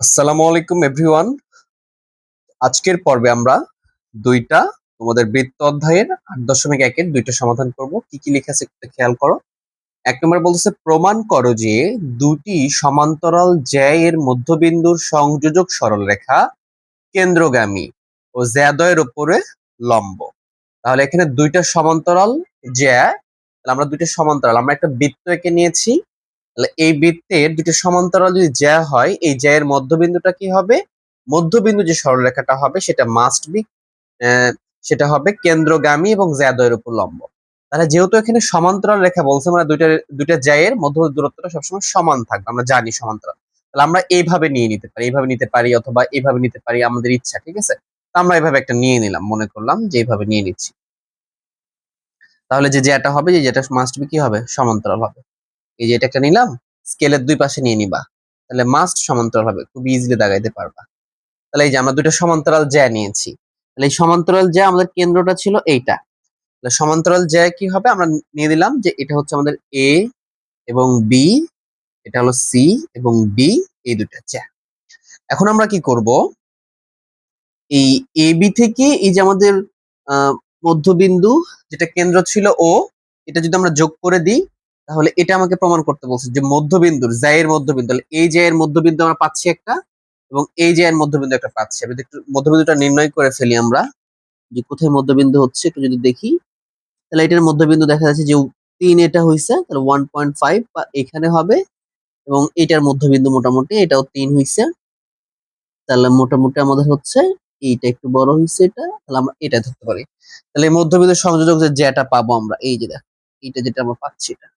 আসসালামু আলাইকুম এভরিওয়ান আজকের পর্বে আমরা দুইটা তোমাদের বৃত্ত অধ্যায়ের আট দশমিক একের দুইটা সমাধান করব। কি কি লেখা আছে একটু খেয়াল করো। এক নম্বর বলতেছে, প্রমাণ করো যে দুটি সমান্তরাল জ্যা এর মধ্যবিন্দুর সংযোজক সরলরেখা কেন্দ্রগামী ও জ্যাদয়ের উপরে লম্ব। তাহলে এখানে দুইটা সমান্তরাল জ্যা আমরা দুইটা সমান্তরাল, আমরা একটা বৃত্ত এঁকে নিয়েছি এই বৃত্তের দুটো সমান্তরাল যদি জ্যা হয়, এই জ্যা এর মধ্যবিন্দুটা কি হবে? মধ্যবিন্দু যে সরলরেখাটা হবে, সেটা মাস্ট বি সেটা হবে কেন্দ্রগামী এবং জ্যাদয়ের উপর লম্ব। তাহলে যেহেতু এখানে সমান্তরাল রেখা বলছে মানে দুইটা দুইটা জ্যায়ের মধ্য দূরত্বটা সবসময় সমান থাকবে, আমরা জানি সমান্তরাল। তাহলে আমরা এইভাবে নিয়ে নিতে পারি, এইভাবে নিতে পারি অথবা এইভাবে নিতে পারি আমাদের ইচ্ছা, ঠিক আছে? তো আমরা এইভাবে একটা নিয়ে নিলাম, মনে করলাম যে এইভাবে নিয়ে নিচ্ছি। তাহলে যে জ্যাটা হবে, যে যেটা মাস্ট বি কি হবে? সমান্তরাল হবে। এই যে এটা একটা নিলাম স্কেলের দুই পাশে নিয়ে নিবা। তাহলে মাস্ট সমান্তরাল হবে, খুব ইজিলি দাগাইতে পারবা। তাহলে এই যে আমরা দুটো সমান্তরাল জ্যা নিয়েছি, তাহলে এই সমান্তরাল জ্যা আমাদের কেন্দ্রটা ছিল এইটা। তাহলে সমান্তরাল জ্যা কি হবে? আমরা নিয়ে দিলাম যে এটা হচ্ছে আমাদের এ এবং বি এটা হলো সি এবং ডি এই দুটা জ্যা। এখন আমরা কি করব? এই এ বি থেকে এই যে আমাদের মধ্যবিন্দু যেটা কেন্দ্র ছিল ও এটা যদি আমরা যোগ করে দিই তাহলে এটা আমাকে প্রমাণ করতে বলছে যে মধ্যবিন্দুর জায়ের মধ্যবিন্দু, তাহলে এই জায়ের মধ্যবিন্দু আমরা পাচ্ছি একটা এবং এই জায়ের মধ্যবিন্দু একটা পাচ্ছি। আমি একটু মধ্যবিন্দুটা নির্ণয় করে ফেলি আমরা যে কোথায় মধ্যবিন্দু হচ্ছে, একটু যদি দেখি, তাহলে এটার মধ্যবিন্দু দেখা যাচ্ছে যে তিন এটা হইছে, তাহলে ওয়ান পয়েন্ট ফাইভ বা এখানে হবে এবং এটার মধ্যবিন্দু মোটামুটি এটাও তিন হইছে। তাহলে মোটামুটি আমাদের হচ্ছে এইটা একটু বড় হইছে এটা, তাহলে আমরা এটা ধরতে পারি। তাহলে মধ্যবিন্দু সংযোজক যে যেটা পাবো আমরা, এই যে দেখ, এইটা যেটা আমরা পাচ্ছি এটা।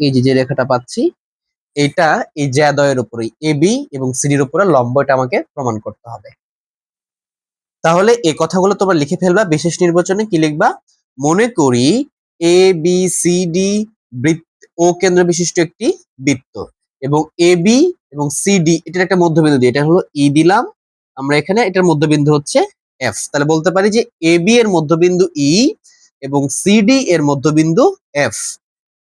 এই যে যে রেখাটা পাচ্ছি, এটা এই জ্যাদয়ের উপরে, এ, বি এবং সিডির উপরে লম্ব এটা আমাকে প্রমাণ করতে হবে। তাহলে এই কথাগুলো তোমরা লিখে ফেলবা, বিশেষ নির্বাচনে কি লিখবা? মনে করি এ, বি, সি, ডি বৃত্ত, ও কেন্দ্র বিশিষ্ট একটি বৃত্ত এবং এ, বি এবং সি, ডি, এটার একটা মধ্যবিন্দু দিই এটা হলো ই দিলাম, আমরা এখানে এটার মধ্যবিন্দু হচ্ছে এফ। তাহলে বলতে পারি যে এ, বি এর মধ্যবিন্দু ই এবং সিডি এর মধ্যবিন্দু এফ।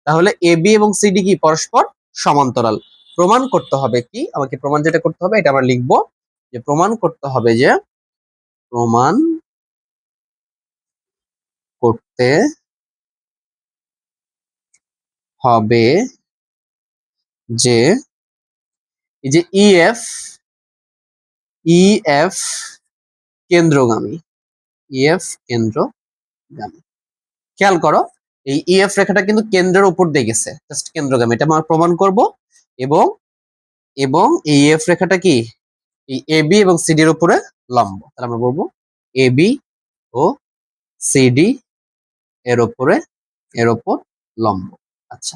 তাহলে এ বি এবং সিডি কি পরস্পর সমান্তরাল? প্রমাণ করতে হবে কি? আমাকে প্রমাণ যেটা করতে হবে, এটা আমরা লিখব যে প্রমাণ করতে হবে যে প্রমাণ করতে হবে যে এই যে ইএফ ইএফ কেন্দ্রগামী। ইএফ কেন্দ্রগামী। খেয়াল করো এই ইএফ রেখাটা কিন্তু কেন্দ্রের উপর দিয়ে গেছে। জাস্ট কেন্দ্রগামী। এটা আমরা প্রমাণ করব। এবং এবং এই এফ রেখাটা কি? এই এ বি এবং এর উপরে লম্ব। তাহলে আমরা বলব এ বি ও সিডি এর উপরে, এর উপর লম্ব। আচ্ছা।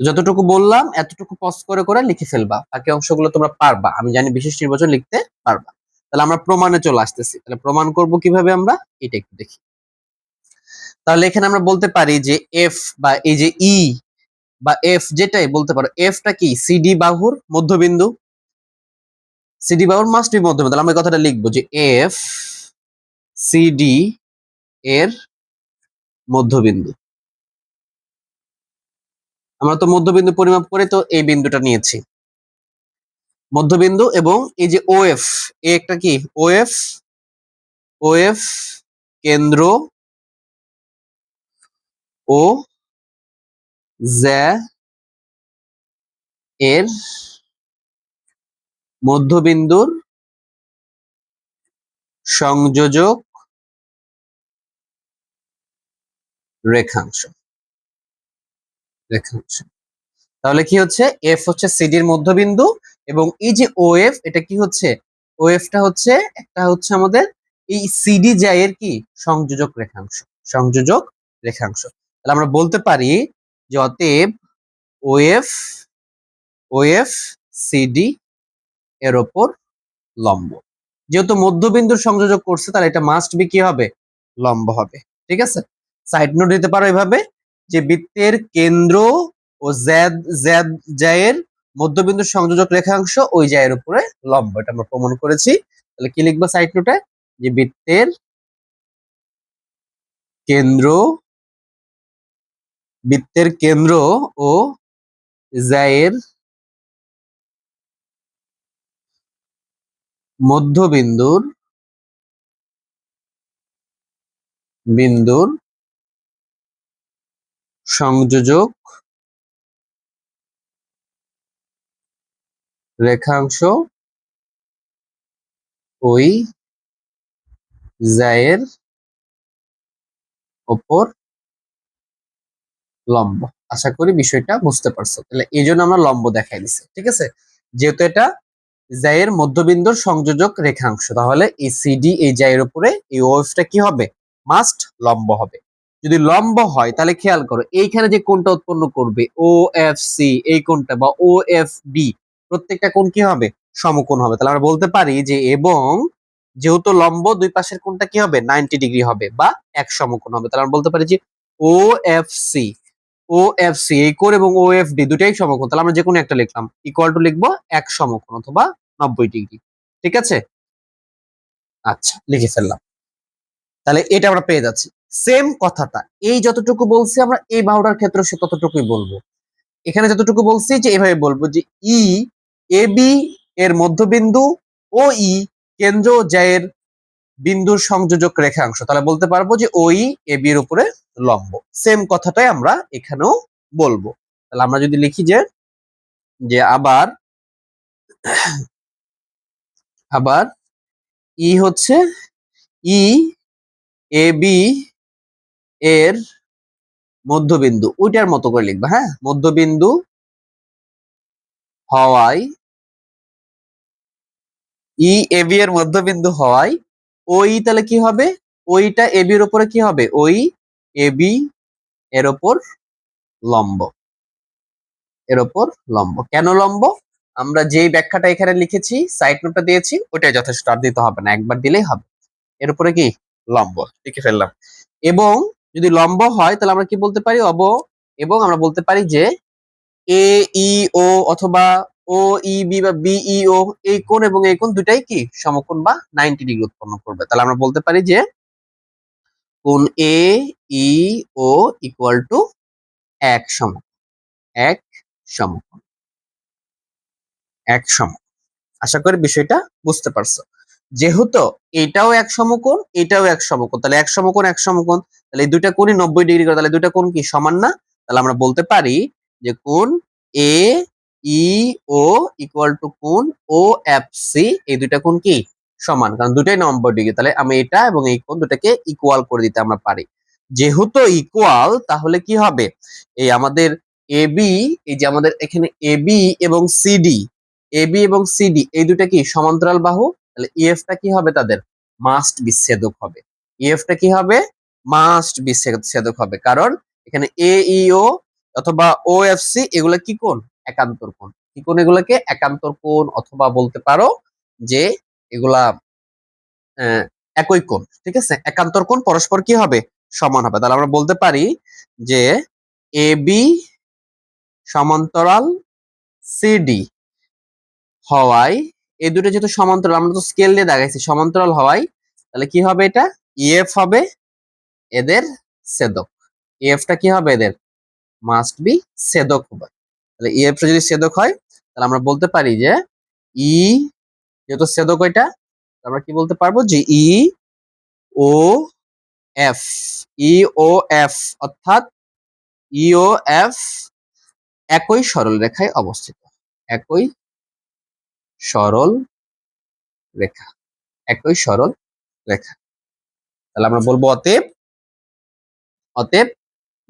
যতটুকু বললাম, এতটুকু পজ করে করে লিখে ফেলবা। বাকি অংশগুলো তোমরা পারবা। আমি জানি বিশেষ নির্বাচন লিখতে পারবা। তাহলে আমরা প্রমাণে চলে আসতেছি। তাহলে প্রমাণ করব কীভাবে আমরা এটা একটু দেখি। তাহলে এখানে আমরা বলতে পারি যে এফ বা এই যে ই বা এফ যেটাই বলতে পারো এফটা কি? সিডি বাহুর মধ্যবিন্দু? সিডি বাহুর মাস্ট বি মধ্যবিন্দু। তাহলে আমরা কথাটা লিখব যে এফ সিডি এর মধ্যবিন্দু। আমরা তো মধ্যবিন্দু পরিমাপ করে তো এই বিন্দুটা নিয়েছি। মধ্যবিন্দু এবং এই যে ওএফ এ একটা কি? ওএফ ওএফ কেন্দ্র ও জ্যা এর মধ্যবিন্দুর সংযোজক রেখাংশ। রেখাংশ। তাহলে কি হচ্ছে? এফ হচ্ছে সিডির মধ্যবিন্দু এবং এই যে ওএফ এটা কি হচ্ছে? ওএফটা হচ্ছে, একটা হচ্ছে আমাদের এই সিডি জায়ের কি? সংযোজক রেখাংশ। সংযোজক রেখাংশ। তাহলে আমরা বলতে পারি যে অতএব ওএফ ওএফ, সিডি এর ওপর লম্ব। যেহেতু মধ্যবিন্দুর সংযোজক করছে, তাহলে এটা মাস্ট বি কি হবে? লম্ব হবে। ঠিক আছে? সাইড নোট দিতে পারো এভাবে যে বৃত্তের কেন্দ্র ও জ্যাদ জ্যাদ জায়ের মধ্যবিন্দুর সংযোজক রেখাংশ ওই জায়ের উপরে লম্ব। এটা আমরা প্রমাণ করেছি। তাহলে কি লিখব সাইড নোটে যে বৃত্তের কেন্দ্র বৃত্তের কেন্দ্র ও জ্যায়ের মধ্যবিন্দুর বিন্দুর সংযোজক রেখাংশ ওই জায়ের ওপর লম্ব। আশা করি বিষয়টা বুঝতে পারছ। তাহলে এই জন্য আমরা লম্ব দেখাই দিছি, ঠিক আছে? যেহেতু এটা জায়ের মধ্যবিন্দুর সংযোজক রেখাংশ, তাহলে এই সিডি এই জায়ের উপরে এই ওএফটা কি হবে? মাস্ট লম্ব হবে। যদি লম্ব হয়, তাহলে খেয়াল করো, এইখানে যে কোণটা উৎপন্ন করবে ও এফ সি এই কোণটা বা ও এফ ডি প্রত্যেকটা কোণ কি হবে? সমকোণ হবে। তাহলে আমরা বলতে পারি যে, এবং যেহেতু লম্ব, দুই পাশের কোণটা কি হবে? নাইনটি ডিগ্রি হবে বা এক সমকোণ হবে। তাহলে আমরা বলতে পারি যে O F C O F C এই কোণ এবং ও এফ ডি দুটাই সমকোণ। তাহলে আমরা যে কোনো একটা লিখলাম। ইকুয়াল টু লিখব এক সমকোণ অথবা নব্বই ডিগ্রি। ঠিক আছে? আচ্ছা লিখে ফেললাম। তাহলে এটা আমরা পেয়ে যাচ্ছি। সেম কথাটা। এই যতটুকু বলছি আমরা, এই বাহুটার ক্ষেত্রে সে ততটুকুই বলব। এখানে যতটুকু বলছি যে এভাবে বলব যে ই এ বি এর মধ্যবিন্দু ও ই কেন্দ্র জায়ের বিন্দুর সংযোজক রেখাংশ। তাহলে বলতে পারব যে ওই এ বি এর উপরে লম্ব। সেম কথাটাই আমরা এখানেও বলব। তাহলে আমরা যদি লিখি যে যে আবার আবার ই হচ্ছে ই এ বি এর মধ্যবিন্দু। ওইটার মতো করে লিখবা হ্যাঁ? মধ্যবিন্দু হওয়ায় ই এ বি এর মধ্যবিন্দু হওয়ায়, ওই তাহলে কি হবে? ওইটা এ বির উপরে কি হবে? ওই এ বি এর ওপর লম্ব। এর ওপর লম্ব। কেন লম্ব? আমরা যেই ব্যাখ্যাটা এখানে লিখেছি সাইড নোটটা দিয়েছি ওটাই যথেষ্ট। আর দিতে হবে না, একবার দিলেই হবে। এর উপরে কি? লম্ব। লিখে ফেললাম। এবং যদি লম্ব হয়, তাহলে আমরা কি বলতে পারি? অব, এবং আমরা বলতে পারি যে এ ই ও অথবা ও ই বি বা বিই ও এই কোণ এবং এই কোণ দুটাই কি? সমকোণ বা নাইনটি ডিগ্রি উৎপন্ন করবে। তাহলে আমরা বলতে পারি যে কোণ এ ই ও ইকুয়াল টু এক সম এক সমকোণ এক সম আশা করি বিষয়টা বুঝতে পারছ। যেহেতু এটাও এক সমকোণ, এটাও এক সমকোণ, তাহলে এক সমকোণ এক সমকোণ, তাহলে এই দুইটা কোণই নব্বই ডিগ্রি করে, তাহলে দুইটা কোণ কি সমান না? তাহলে আমরা বলতে পারি যে কোণ এ ই ও ইকুয়াল টু কোণ ও এফ সি এই দুইটা কোণ কি? সমান, কারণ দুটাই নম্বর ডিগ্রি তাহলে আমি এটা এবং এই কোণ দুটাকে ইকুয়াল করে দিতে আমরা পারি। যেহেতু ইকুয়াল তাহলে কি হবে? এই আমাদের এ বি এই যে আমাদের এখানে এ বি এবং সিডি এ বি এবং সিডি এই দুটা কি সমান্তরাল বাহু? তাহলে ইএফটা কি হবে তাদের? মাস্ট বিচ্ছেদক হবে। ইএফটা কি হবে? মাস্ট বিচ্ছেদক হবে। কারণ এখানে এ ও অথবা ও এফ সি এগুলা কি কোণ? একান্তর কোণ। কি কোণ এগুলাকে? একান্তর কোণ, অথবা বলতে পারো যে এগুলা একই কোণ, ঠিক আছে? একান্তর কোণ পরস্পর কি হবে? সমান হবে। তাহলে আমরা বলতে পারি যে এ বি সমান্তরাল সিডি হওয়ায় এই দুটো যেহেতু সমান্তরাল, আমরা তো স্কেল দিয়ে দেখাইছি, সমান্তরাল হওয়ায়, তাহলে কি হবে এটা? ইএফ হবে এদের ছেদক। ইএফটা কি হবে এদের? মাস্ট বি ছেদক হবে। তাহলে ইএফ যদি ছেদক হয়, তাহলে আমরা বলতে পারি যে ই যেহেতু ছেদক ওইটা, আমরা কি বলতে পারব যে ই ও এফ, ই ও এফ, অর্থাৎ ই ও এফ একই সরল রেখায় অবস্থিত, একই সরল রেখা, একই সরল রেখা। তাহলে আমরা বলব অতএব অতএব,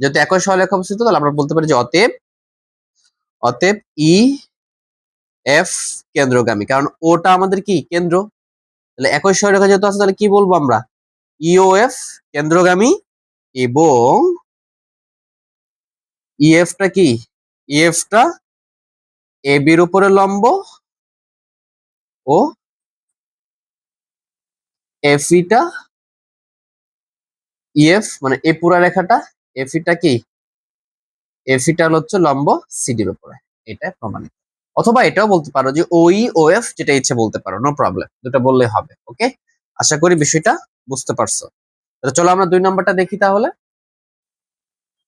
যেহেতু একই সরল রেখা অবস্থিত, তাহলে আমরা বলতে পারি যে অতএব অতএব ই এফ কেন্দ্রগামী। কারণ ওটা আমাদের কি? কেন্দ্র। তাহলে একই সরল রেখা যেহেতু আছে, তাহলে কি বলব আমরা? ইওএফ কেন্দ্রগামী এবং ইএফটা কি? ইএফটা এ বির উপরে লম্ব ও এফিটা ইএফ মানে এ পুরা রেখাটা এফিটা কি? এফিটা হচ্ছে লম্ব সিডির উপরে। এটা প্রমাণিত। অথবা এটাও বলতে পারো যে ওই ও এফ যেটা ইচ্ছে বলতে পারো নো প্রবলেম দুটো বললে হবে ওকে আশা করি বিষয়টা বুঝতে পারছ। চলো আমরা দুই নাম্বারটা দেখি তাহলে।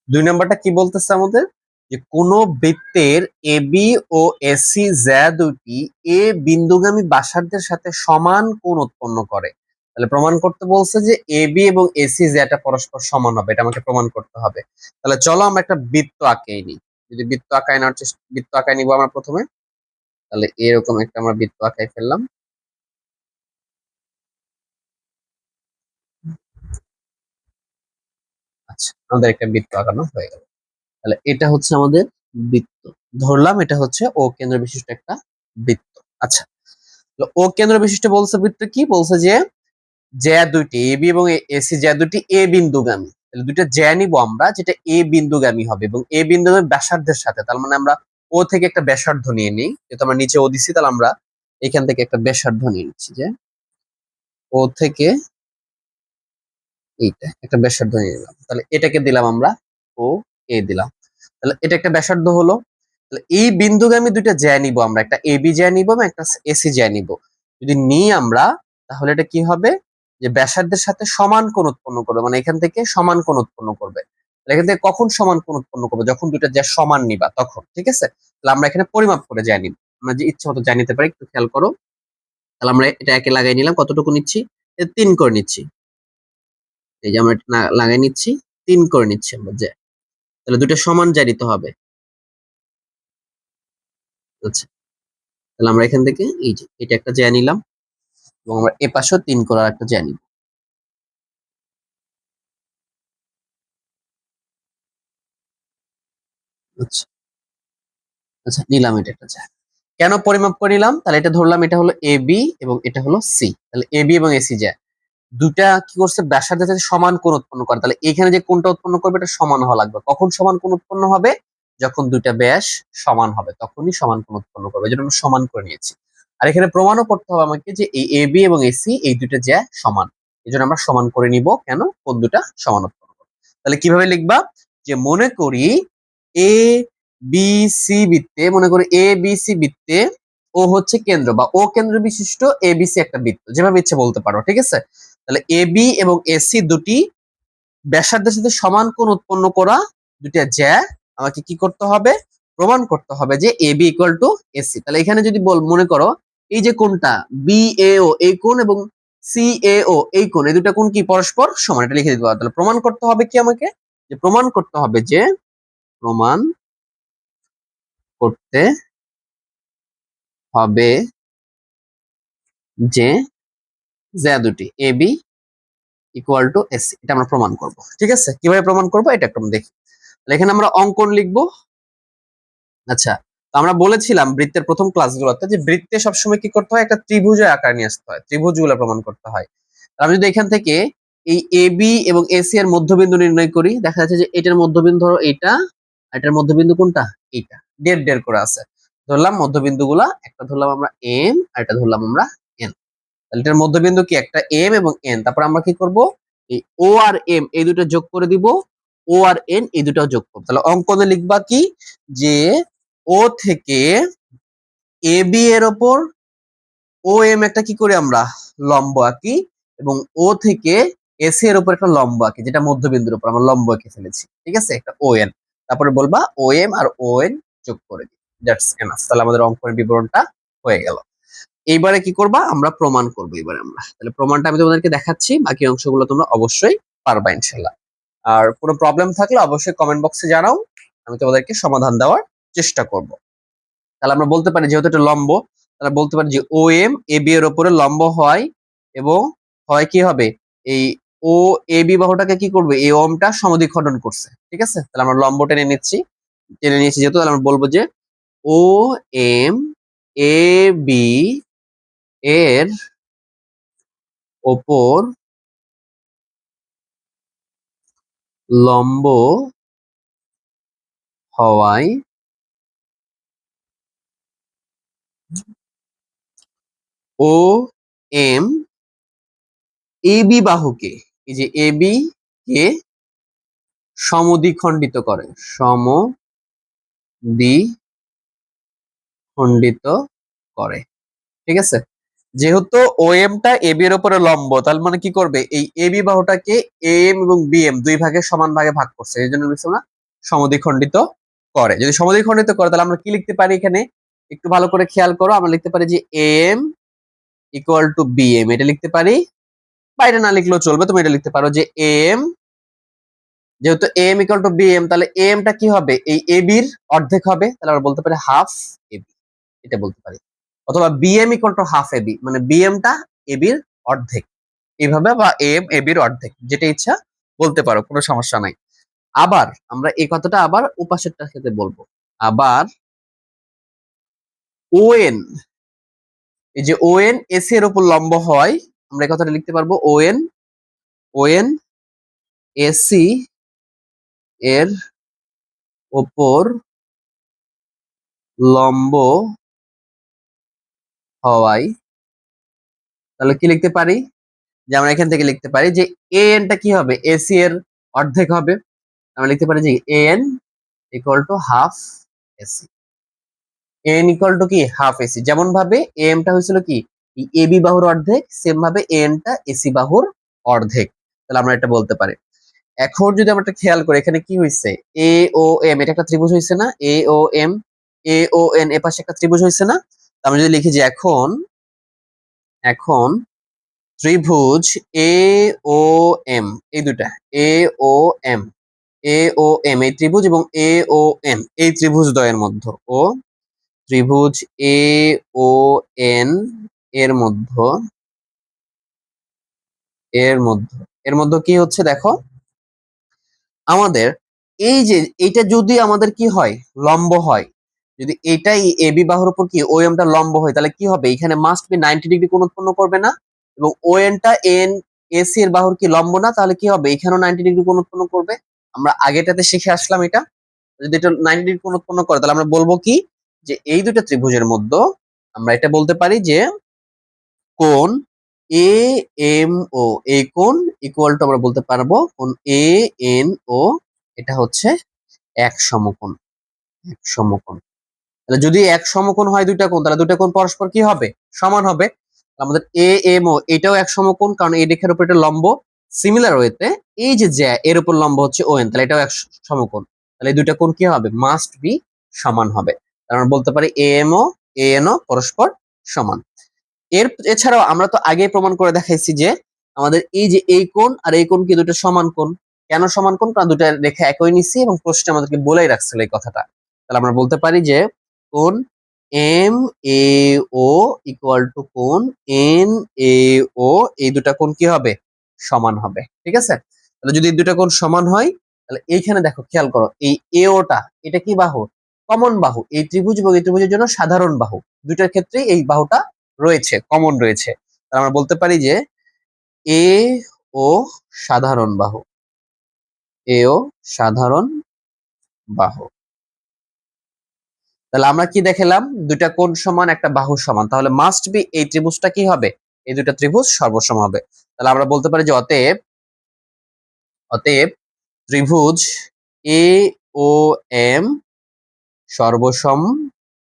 দুই নাম্বারটা কি বলতেছে আমাদের? যে কোন বৃত্তের এ বি ও এসি জ্যা দুটি এ বিন্দুগামী ব্যাসার্ধের সাথে সমান কোণ উৎপন্ন করে। তাহলে প্রমাণ করতে বলছে যে এ বি এবং এসি জ্যাটা পরস্পর সমান হবে, এটা আমাকে প্রমাণ করতে হবে। তাহলে চলো আমরা একটা বৃত্ত আঁকেই নিই। যদি বৃত্ত আঁকায় নেওয়ার চেষ্টা, বৃত্ত আঁকায় নিবো আমরা প্রথমে। তাহলে এরকম একটা আমরা বৃত্ত আঁকাই ফেললাম। আচ্ছা আমাদের একটা বৃত্ত আঁকানো হয়ে গেল। তাহলে এটা হচ্ছে আমাদের বৃত্ত। ধরলাম এটা হচ্ছে ও কেন্দ্র বিশিষ্ট একটা বৃত্ত। আচ্ছা ও কেন্দ্র বিশিষ্ট বলছে বৃত্ত কি? বলছে যে জ্যা দুইটি, এ বি এবং এসি জ্যা দুটি এ বিন্দুগামী। তাহলে দুইটা জ্যা নিব আমরা, যেটা এ বিন্দুগামী হবে এবং এ বিন্দুগামী ব্যাসার্ধের সাথে, তার মানে আমরা ও থেকে একটা ব্যাসার্ধ নিয়ে নিই, যেহেতু আমরা নিচে ও দিছি তাহলে আমরা এখান থেকে একটা ব্যাসার্ধ নিয়ে নিচ্ছি, যে ও থেকে এইটা, একটা ব্যাসার্ধ নিয়ে নিলাম। তাহলে এটাকে দিলাম আমরা ও এ দিলাম। তাহলে এটা একটা ব্যাসার্ধ হলো। তাহলে এই বিন্দুগামী দুইটা জ্যা নিব আমরা, একটা এ বি জ্যা নিব এবং একটা এসি জ্যা নিব। যদি নিই আমরা, তাহলে এটা কি হবে? যে ব্যাসার্ধের সাথে সমান কোণ উৎপন্ন করবে মানে এখান থেকে সমান কোণ উৎপন্ন করবে। এখান থেকে কখন সমান কোণ উৎপন্ন করবে? যখন দুইটা জ্যা সমান নিবা, তখন, ঠিক আছে? তাহলে আমরা এখানে পরিমাপ করে জ্যা নিব আমরা যে ইচ্ছা মতো জ্যা নিতে পারি, একটু খেয়াল করো। তাহলে আমরা এটা একে লাগাই নিলাম, কতটুকু নিচ্ছি? তিন করে নিচ্ছি। এই যে আমরা এটা লাগাই নিচ্ছি, তিন করে নিচ্ছি আমরা, যে। তাহলে দুটো সমান জ্যা নিতে হবে। আচ্ছা। তাহলে আমরা এখান থেকে, এই যে, এটা একটা জ্যা নিলাম এবং আমরা এ পাশেও তিন করার একটা জ্যা নিব আচ্ছা আচ্ছা নিলাম এটা জ্যা কেন পরিমাপ করে নিলাম? তাহলে এটা ধরলাম, এটা হলো এ বি এবং এটা হলো সি তাহলে এ বি এবং এসি জ্যা দুটা কি করছে? সমান উৎপন্ন করে। তাহলে এখানে যে কোণটা উৎপন্ন করবে, এটা সমান হওয়া লাগবে। কখন সমান উৎপন্ন হবে? যখন দুইটা ব্যাস সমান হবে, তখনই সমান কোণ উৎপন্ন করবে। জন্য আমরা সমান করে নিয়েছি। আর এখানে প্রমাণও করতে হবে আমাকে যে এই এ বি এবং এসি এই দুইটা জ্যা সমান। এই জন্য আমরা সমান করে নিব। কেন? কোণ দুটা সমান উৎপন্ন করবে। তাহলে কীভাবে লিখবা? যে মনে করি এ বি সি বৃত্তে, মনে করি এ বি সি বৃত্তে ও হচ্ছে কেন্দ্র বা ও কেন্দ্র বিশিষ্ট এ বি সি একটা বৃত্ত। যেভাবে ইচ্ছে বলতে পারো, ঠিক আছে? তাহলে এ বি এবং এসি দুটি ব্যাসার্ধের সাথে সমান কোণ উৎপন্ন করা দুটা জ্যা, আমাকে কি করতে হবে? প্রমাণ করতে হবে যে A B equal to AC তাহলে এখানে যদি বল, মনে করো এই যে কোণটা বি এ ও এই কোণ এবং সি এ ও এই কোণ, এই দুটা কোণ কি পরস্পর সমান? এটা লিখে দিতে পারো তাহলে প্রমাণ করতে হবে কি আমাকে? যে প্রমাণ করতে হবে যে প্রমাণ করতে হবে যে জ্যা দুটি A B equal to AC এটা আমরা প্রমাণ করব, ঠিক আছে? কীভাবে প্রমাণ করব? এটা একটু দেখি। এখানে আমরা অঙ্কন লিখব। আচ্ছা আমরা বলেছিলাম বৃত্তের প্রথম ক্লাসগুলোতে যে বৃত্তে সবসময় কি করতে হয়? একটা ত্রিভুজের আকার নিয়ে আসতে হয়, ত্রিভুজগুলো প্রমাণ করতে হয়। আমি যদি এখান থেকে এই এ বি এবং এসি এর মধ্যবিন্দু নির্ণয় করি, দেখা যাচ্ছে যে এটার মধ্যবিন্দু ধরো আর এটার মধ্যবিন্দু কোনটা? এইটা। দেড় দেড় করে আছে। ধরলাম মধ্যবিন্দুগুলা, একটা ধরলাম আমরা এম আর এটা ধরলাম আমরা এন তাহলে এটার মধ্যবিন্দু কি? একটা এম এবং এন তারপর আমরা কি করব? এই ও আর এম এই দুটো যোগ করে দিব। ও আর এন এই দুটো যোগ করব। তাহলে অঙ্কনে লিখবা কি? যে ও থেকে এ বি এর ওপর ও এম একটা কি করি আমরা? লম্ব আঁকি। এবং ও থেকে এসি এর উপর একটা লম্ব আঁকি, যেটা মধ্যবিন্দুর উপর আমরা লম্ব এঁকে ফেলেছি। ঠিক আছে? একটা ও এন তারপরে বলবা ও এম আর ও এন যোগ করে দিই দ্যাটস এনাফ তাহলে আমাদের অঙ্কনের বিবরণটা হয়ে গেল। এইবারে কি করবা? আমরা প্রমাণ করব এবারে আমরা। তাহলে প্রমাণটা আমি তোমাদেরকে দেখাচ্ছি। বাকি অংশগুলো তোমরা অবশ্যই পারবা ইনশাল্লাহ আর কোনো প্রবলেম থাকলে অবশ্যই কমেন্ট বক্সে জানাও। আমি তোমাদেরকে সমাধান দেওয়ার চেষ্টা করব। তাহলে আমরা বলতে পারি, যেহেতু এটা লম্ব, তাহলে বলতে পারি যে ও এম এ বি এর উপরে লম্ব হয় এবং হয় কি হবে? এই ও এ বিবাহটাকে কি করবে? এই ওমটা সমদ্বিখণ্ডন করছে। ঠিক আছে? তাহলে আমরা লম্ব টেনে নিচ্ছি। টেনে নিয়েছি যেহেতু, তাহলে আমরা বলব যে ও এম এ বি এর ওপর লম্ব হওয়ায় ও এম এ বি বাহুকে, এই যে এ বি কে সমদ্বিখণ্ডিত করে সমদ্বিখণ্ডিত করে, ঠিক আছে? যেহেতু ও এমটা এ বি এর উপরে লম্ব তার মানে কি করবে? এই এ বি বাহুটাকে এম এবং বি এম দুই ভাগে সমান ভাগে ভাগ করছে, এই জন্য লিখছি আমরা সমদ্বিখণ্ডিত করে। যদি সমদ্বিখণ্ডিত করে, তাহলে আমরা কি লিখতে পারি এখানে? একটু ভালো করে খেয়াল করো, আমরা লিখতে পারি যে M equal to B M এটা লিখতে পারি বা এটা না লিখলেও চলবে, তুমি এটা লিখতে পারো যে এম যেহেতু M equal to B M তাহলে এম টা কি হবে? এই এ বির অর্ধেক হবে, তাহলে আমরা বলতে পারি হাফ এ এটা বলতে পারি। অথবা B M equal to half A B মানে বি এম টা এ বির অর্ধেক। এইভাবে বা এম এ বির অর্ধেক, যেটা ইচ্ছা বলতে পারো, কোনো সমস্যা নাই। আবার আমরা এই কথাটা আবার উপাসেরটা ক্ষেত্রে বলব। আবার ওএন এই যে ওএন এসি এর উপর লম্ব হয় আমরা কথাটা লিখতে পারব ওএন ওএন এসি এর ওপর লম্ব হওয়ায়। তাহলে কি লিখতে পারি? যে আমরা এখান থেকে লিখতে পারি যে এ এনটা কি হবে? এসি এর অর্ধেক হবে। আমরা লিখতে পারি যে A N equal to half AC N equal to কি? হাফ এসি যেমন ভাবে এমটা হয়েছিল কি? এ বি বাহুর অর্ধেক সেম ভাবে এনটা এসি বাহুর অর্ধেক। তাহলে আমরা এটা বলতে পারি। এখন যদি আমরা একটা খেয়াল করি, এখানে কি হয়েছে এ, ও, এম, এটা একটা ত্রিভুজ হয়েছে না? এ, ও, এম, এ, ও, এন, এ পাশে একটা ত্রিভুজ হয়েছে না? আমরা যদি লিখি যে এখন এখন ত্রিভুজ এ, ও, এম, এই দুটা এ, ও, এম, এ, ও, এম, এই ত্রিভুজ এবং এ, ও, এন, এই ত্রিভুজ দ্বয়ের মধ্যে। ও, ত্রিভুজ এ, ও, এন এর মধ্যে এর মধ্যে এর মধ্যে কি হচ্ছে দেখো? আমাদের এই যে, এইটা যদি আমাদের কি হয়? লম্ব হয়। যদি এটাই এ বাহুর উপর কি, ও এমটা লম্ব হয়, তাহলে কি হবে? এখানে মাস্ট বি নাইনটি ডিগ্রি কোণ উৎপন্ন করবে না। এবং ও এনটা এন এসি এর বাহুর কি লম্ব না, তাহলে কি হবে? এখানেও নাইনটি ডিগ্রি কোণ উৎপন্ন করবে। আমরা আগেটাতে শিখে আসলাম এটা। যদি এটা নাইনটি ডিগ্রি কোণ উৎপন্ন করে, তাহলে আমরা বলব কি? যে এই দুটো ত্রিভুজের মধ্যে, আমরা এটা বলতে পারি যে কোণ এ এম ও এই কোন ইকুয়াল টু আমরা বলতে পারব কোন এ এন ও এটা হচ্ছে এক সমকোণ। এক সমকোণ। তাহলে যদি এক সমকোণ হয় দুইটা কোণ, তাহলে দুইটা কোণ পরস্পর কি হবে? সমান হবে। আমাদের এ এম ও এটাও এক সমকোণ, কারণ এই রেখার উপর এটা লম্ব। সিমিলার ওয়েতে এই যে জ্যা, এর উপর লম্ব হচ্ছে ও এন তাহলে এটাও এক সমকোণ। তাহলে এই দুইটা কোণ কি হবে? মাস্ট বি সমান হবে। আমরা বলতে পারি A M O A N O পরস্পর সমান। এর এছাড়াও আমরা তো আগে প্রমাণ করে দেখাইছি যে আমাদের এই যে এই কোণ আর এই কোণ কি দুটো সমান কোণ? কেন সমান কোণ? কারণ দুটা রেখা একই নিচ্ছি এবং প্রশ্নে আমাদেরকে বলেই রাখছিল এই কথাটা। তাহলে আমরা বলতে পারি যে কোণ M, A, O equal to কোণ এন, এ, ও এই দুটা কোণ কি হবে? সমান হবে। ঠিক আছে? তাহলে যদি দুটা কোণ সমান হয়, তাহলে এইখানে দেখো, খেয়াল করো, এই এ, ওটা, এটা কি বাহু? কমন বাহু। এই ত্রিভুজ এবং এই ত্রিভুজের জন্য সাধারণ বাহু। দুটার ক্ষেত্রেই এই বাহুটা রয়েছে কমন রয়েছে। তাহলে আমরা বলতে পারি যে এ ও সাধারণ বাহু। এ ও সাধারণ বাহু। তাহলে আমরা কি দেখলাম? দুইটা কোণ সমান, একটা বাহু সমান। তাহলে মাস্ট বি এই ত্রিভুজটা কি হবে? এই দুইটা ত্রিভুজ সর্বসম হবে। তাহলে আমরা বলতে পারি যে অতএব অতএব ত্রিভুজ এ ও এম সর্বসম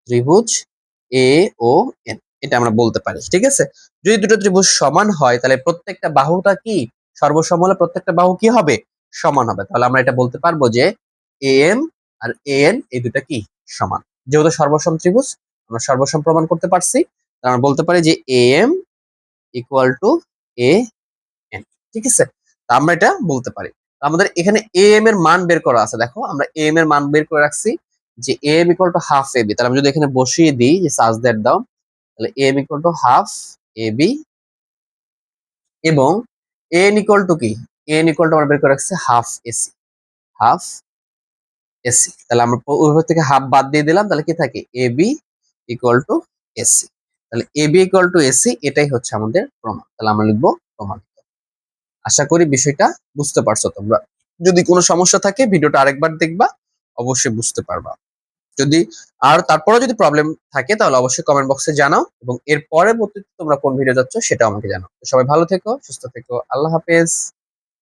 ত্রিভুজ এ ও এন এটা আমরা বলতে পারি, ঠিক আছে? যদি দুটো ত্রিভুজ সমান হয়, তাহলে প্রত্যেকটা বাহুটা কি? সর্বসম হলে প্রত্যেকটা বাহু কি হবে? সমান হবে। তাহলে আমরা এটা বলতে পারব যে A M R A N এই দুটা কি? সমান। যেহেতু সর্বসম ত্রিভুজ, আমরা সর্বসম প্রমাণ করতে পারছি। আমরা বলতে পারি যে A M equal to A N ঠিক আছে? তা আমরা এটা বলতে পারি। আমাদের এখানে এ এম এর মান বের করা আছে। দেখো, আমরা এ এম এর মান বের করে রাখছি যে A M equal to half A B তাহলে আমি যদি এখানে বসিয়ে দিই যে সাজ দ্যাট দাও তাহলে M equal to half A B এবং এন ইকুয়াল টু কি? এন ইকুয়াল টু আমরা বের করে রাখছি হাফ এসি হাফ এসি তাহলে আমরা উভয় থেকে হাফ বাদ দিয়ে দিলাম, তাহলে কি থাকে? A B equal to AC তাহলে A B equal to AC এটাই হচ্ছে আমাদের প্রমাণ। তাহলে আমরা লিখব প্রমাণিত। আশা করি বিষয়টা বুঝতে পারছ তোমরা। যদি কোনো সমস্যা থাকে, ভিডিওটা আরেকবার দেখবা, অবশ্যই বুঝতে পারবা। যদি আর তারপরে যদি প্রবলেম থাকে, তাহলে অবশ্যই কমেন্ট বক্সে জানাও এবং এর পরবর্তীতে তোমরা কোন ভিডিও যাচ্ছ সেটা আমাকে জানাও। সবাই ভালো থেকো, সুস্থ থেকো, আল্লাহ হাফেজ।